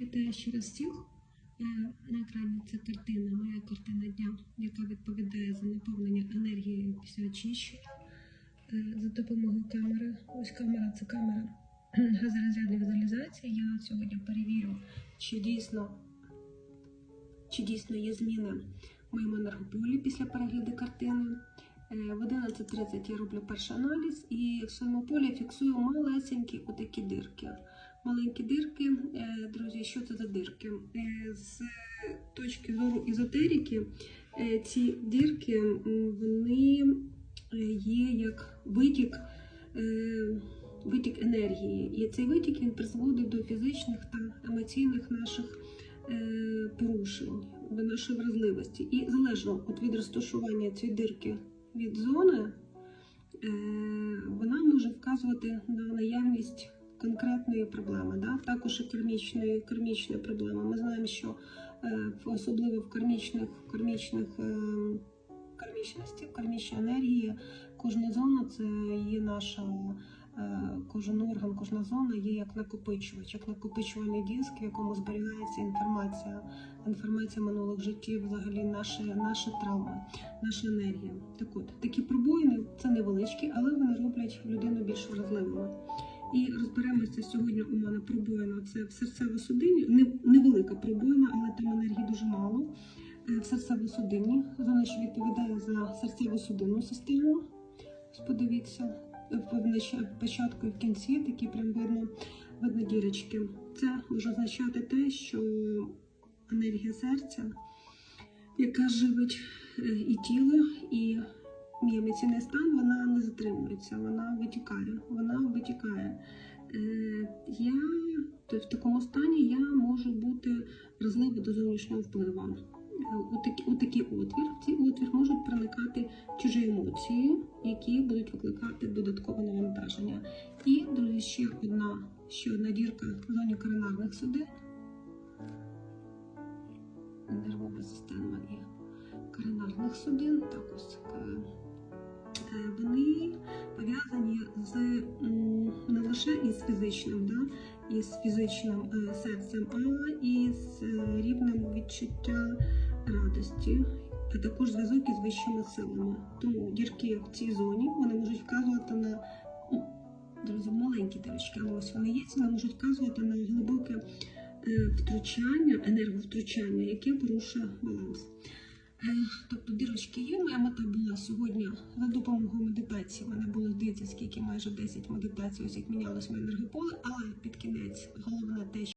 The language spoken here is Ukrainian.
Вітаю ще раз всіх. На екрані це картина, моя картина дня, яка відповідає за наповнення енергією після очищення Е, за допомогою камери. Ось камера це камера газорозрядної візуалізації. Я сьогодні перевірю, чи дійсно, чи дійсно є зміни в моєму енергополі після перегляду картини. Е, В 11.30 я роблю перший аналіз і в своєму полі фіксую малесенькі отакі дирки. Маленькі дирки, Е, друзі, що це за дирки? Е, З точки зору ізотерики, ці дірки вони є як витік, витік енергії. І цей витік він призводить до фізичних та емоційних наших порушень, до нашої вразливості. І залежно от від розташування цієї дирки від зони, е, вона може вказувати на наявність конкретної проблеми, да? також і кармічної, кармічної проблеми. Ми знаємо, що е, особливо в кармічних, кармічних е, кармічності, кармічній енергії, кожна зона це є наша. Е, Кожен орган, кожна зона є як накопичувач, як накопичувальний диск, в якому зберігається інформація, інформація минулих життів, взагалі наші, наші травми, наша енергія. Так от такі пробоїни це невеличкі, але вони роблять людину більш вразливою. І розберемося сьогодні. У мене пробоїна це в серцево-судинні, невелика пробоїна, але там енергії дуже мало. Е, В серцево-судинні зона, що відповідає за серцево-судинну систему. Подивіться, початку і в кінці такі прям видно, видно дірочки. Це може означати те, що енергія серця, яка живить е, і тіло, і мій емоційний стан, вона не затримується, вона витікає. Вона витікає. Е, я в такому стані я можу бути вразлива до зовнішнього впливу. У такий, отвір, в цей отвір можуть проникати чужі емоції, які будуть викликати додаткове навантаження. І, друзі, ще одна, ще одна дірка в зоні коронарних судин. Нервова система і коронарних судин. Так ось е, е, вони пов'язані з не лише із фізичним, да, із фізичним е, серцем, а і з рівнем відчуття радості, а також зв'язок із вищими силами. Тому дірки в цій зоні вони можуть вказувати на ну, маленькі дірочки, але ось вони є, вони можуть вказувати на глибоке е, втручання, енерговтручання, яке порушує баланс. Е, Тобто дірочки є. Моя мета була сьогодні за допомогою медитації. У мене було здається, скільки майже 10 медитацій, ось як мінялось моє енергополе, але під кінець головне те,